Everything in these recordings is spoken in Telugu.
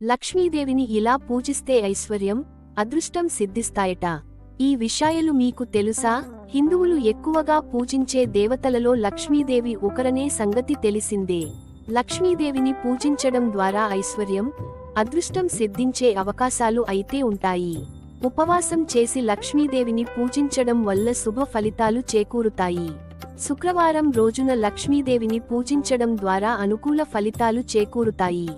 లక్ష్మీదేవిని ఇలా పూజిస్తే ఐశ్వర్యం అదృష్టం సిద్ధిస్తాయట. ఈ విషయాలు మీకు తెలుసా? హిందువులు ఎక్కువగా పూజించే దేవతలలో లక్ష్మీదేవి ఒకరనే సంగతి తెలిసిందే. లక్ష్మీదేవిని పూజించడం ద్వారా ఐశ్వర్యం అదృష్టం సిద్ధించే అవకాశాలు అయితే ఉంటాయి. ఉపవాసం చేసి లక్ష్మీదేవిని పూజించడం వల్ల శుభ ఫలితాలు చేకూరుతాయి. శుక్రవారం రోజున లక్ష్మీదేవిని పూజించడం ద్వారా అనుకూల ఫలితాలు చేకూరుతాయి.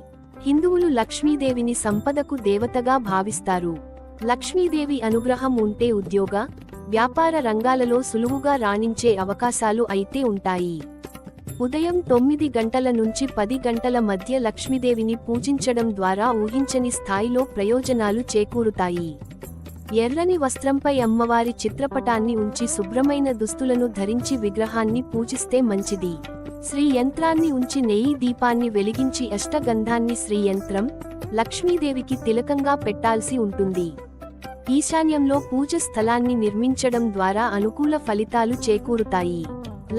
హిందువులు లక్ష్మీదేవిని సంపదకు దేవతగా భావిస్తారు. లక్ష్మీదేవి అనుగ్రహం ఉంటే ఉద్యోగ వ్యాపార రంగాలలో సులువుగా రాణించే అవకాశాలు అయితే ఉంటాయి. ఉదయం తొమ్మిది గంటల నుంచి పది గంటల మధ్య లక్ష్మీదేవిని పూజించడం ద్వారా ఊహించని స్థాయిలో ప్రయోజనాలు చేకూరుతాయి. ఎర్రని వస్త్రంపై అమ్మవారి చిత్రపటాన్ని ఉంచి శుభ్రమైన దుస్తులను ధరించి విగ్రహాన్ని పూజిస్తే మంచిది. శ్రీ యంత్రాన్ని ఉంచి నెయ్యి దీపాన్ని వెలిగించి అష్టగంధాన్ని శ్రీ యంత్రం లక్ష్మీదేవికి తిలకంగా పెట్టాల్సి ఉంటుంది. ఈశాన్యంలో పూజ స్థలాన్ని నిర్మించడం ద్వారా అనుకూల ఫలితాలు చేకూరుతాయి.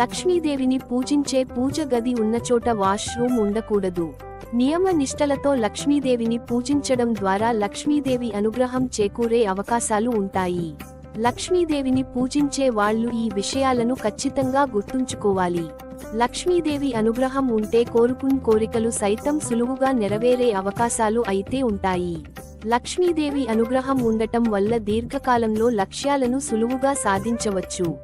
లక్ష్మీదేవిని పూజించే పూజ గది ఉన్నచోట వాష్రూమ్ ఉండకూడదు. నియమ నిష్టలతో లక్ష్మీదేవిని పూజించడం ద్వారా లక్ష్మీదేవి అనుగ్రహం చేకూరే అవకాశాలు ఉంటాయి. లక్ష్మీదేవిని పూజించే వాళ్ళు ఈ విషయాలను ఖచ్చితంగా గుర్తుంచుకోవాలి. లక్ష్మీదేవి అనుగ్రహం ఉంటే కోరుకున్ కోరికలు సైతం సులువుగా నెరవేరే అవకాశాలు అయితే ఉంటాయి. లక్ష్మీదేవి అనుగ్రహం ఉండటం వల్ల దీర్ఘకాలంలో లక్ష్యాలను సులువుగా సాధించవచ్చు.